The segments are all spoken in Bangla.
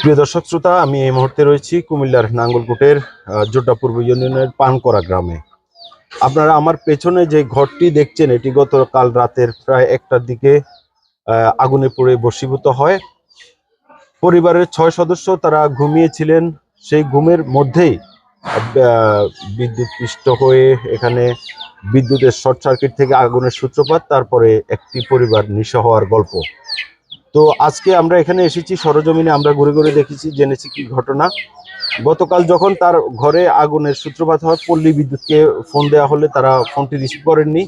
প্রিয় দর্শক শ্রোতা আমি এই মুহূর্তে রয়েছি কুমিল্লার নাঙ্গলকোটের আহ, জোটা পূর্ব ইউনিয়নের পানকরা গ্রামে। আপনারা আমার পেছনে যে ঘরটি দেখছেন এটি গতকাল রাতের প্রায় একটার দিকে আগুনে পড়ে বশীভূত হয়। পরিবারের ছয় সদস্য তারা ঘুমিয়েছিলেন। সেই ঘুমের মধ্যেই বিদ্যুৎ পৃষ্ঠ হয়ে এখানে বিদ্যুতের শর্ট সার্কিট থেকে আগুনের সূত্রপাত তারপরে একটি পরিবার নিঃস্ব হওয়ার গল্প। তো আজকে আমরা এখানে এসেছি, সরজমিনে আমরা ঘুরে ঘুরে দেখেছি, জেনেছি কি ঘটনা। গতকাল যখন তার ঘরে আগুনের সূত্রপাত হয়, পল্লী বিদ্যুৎকে ফোন দেওয়া হলে তারা ফোনটি রিসিভ করেননি।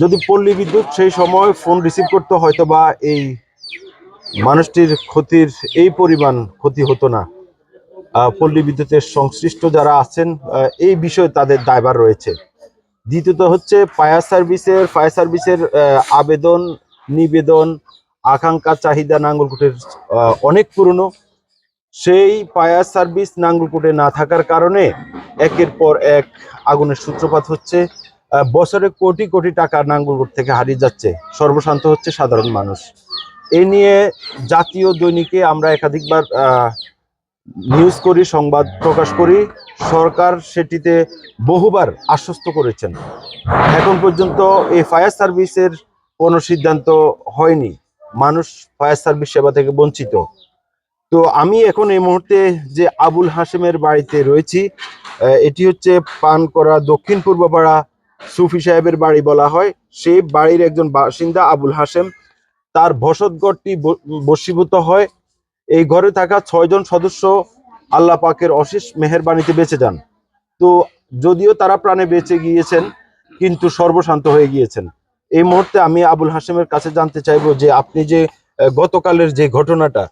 যদি পল্লী বিদ্যুৎ সেই সময় ফোন রিসিভ করতে হয়তো বা এই মানুষটির ক্ষতির, এই পরিমাণ ক্ষতি হতো না। পল্লী বিদ্যুতের সংশ্লিষ্ট যারা আছেন এই বিষয়ে তাদের দায়ভার রয়েছে। দ্বিতীয়ত হচ্ছে, ফায়ার সার্ভিসের ফায়ার সার্ভিসের আবেদন, নিবেদন আকাঙ্ক্ষা চাহিদা নাঙ্গলকোটের অনেক পুরনো। সেই ফায়ার সার্ভিস নাঙ্গলকোটে না থাকার কারণে একের পর এক আগুনের সূত্রপাত হচ্ছে। বছরে কোটি কোটি টাকা নাঙ্গলকোট থেকে হারিয়ে যাচ্ছে। সর্বশান্ত হচ্ছে সাধারণ মানুষ। এ নিয়ে জাতীয় দৈনিকে আমরা একাধিকবার নিউজ করি, সংবাদ প্রকাশ করি। সরকার সেটিতে বহুবার আশ্বস্ত করেছেন। এখন পর্যন্ত এই ফায়ার সার্ভিসের কোনো সিদ্ধান্ত হয়নি। মানুষ ফায়ার সার্ভিস সেবা থেকে বঞ্চিত। তো আমি এখন এই মুহূর্তে যে আবুল হাসেমের বাড়িতে রয়েছি এটি হচ্ছে পানকরা দক্ষিণ পূর্বপাড়া সুফি সাহেবের বাড়ি বলা হয়। সেই বাড়ির একজন বাসিন্দা আবুল হাসেম তার বসতঘরটি ব- বশীভূত হয়। এই ঘরে থাকা ছয়জন সদস্য আল্লাহ পাকের অশেষ মেহেরবানিতে বেঁচে যান। তো যদিও তারা প্রাণে বেঁচে গিয়েছেন, কিন্তু সর্বশান্ত হয়ে গিয়েছেন। এই মুহূর্তে আমি আবুল হাসেমের কাছে জানতে চাইব যে আপনি যে গতকালের যে ঘটনাটা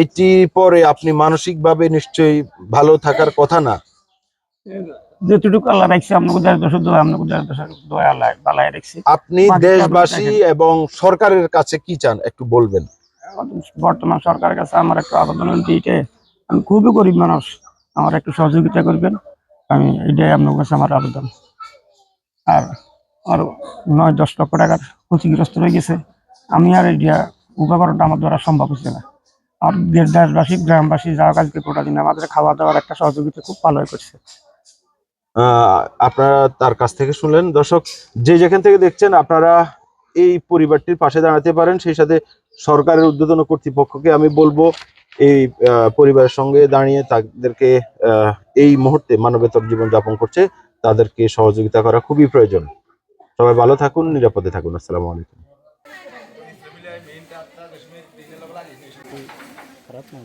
এটি পরে আপনি মানসিকভাবে নিশ্চয়ই ভালো থাকার কথা না? যেটুকু আল্লাহ রাখছে রাখছে। আপনি দেশবাসী এবং সরকারের কাছে কি চান একটু বলবেন? বর্তমান সরকারের কাছে আমার একটু আবেদন হচ্ছে আমি খুবই গরিব মানুষ আমার একটু সহযোগিতা করবেন। আমি এটাই আপনার কাছে আমার আবেদন। আর আর নয়, দশ লক্ষ টাকার ক্ষতিগ্রস্ত হয়ে গেছে। আমি আর এটা উপায় করাটা আমার দ্বারা সম্ভব হচ্ছে না। আর দেশবাসী, গ্রামবাসী যারা কাজকে গোটা দিন আমাদের খাওয়া দাওয়ার একটা সহযোগিতা খুব ভালো করছে। আপনারা তার কাছ থেকে শুনলেন। দর্শক, যে যেখান থেকে দেখছেন, আপনারা এই পরিবারটির পাশে দাঁড়াতে পারেন। সেই সাথে সরকারের উদ্বোধন কর্তৃপক্ষকে আমি বলব, এই পরিবারের সঙ্গে দাঁড়িয়ে তাদেরকে এই মুহূর্তে মানবেতর জীবন যাপন করছে। তাদেরকে সহযোগিতা করা খুবই প্রয়োজন। সবাই ভালো থাকুন নিরাপদে থাকুন। আসসালামু আলাইকুম। খারাপ না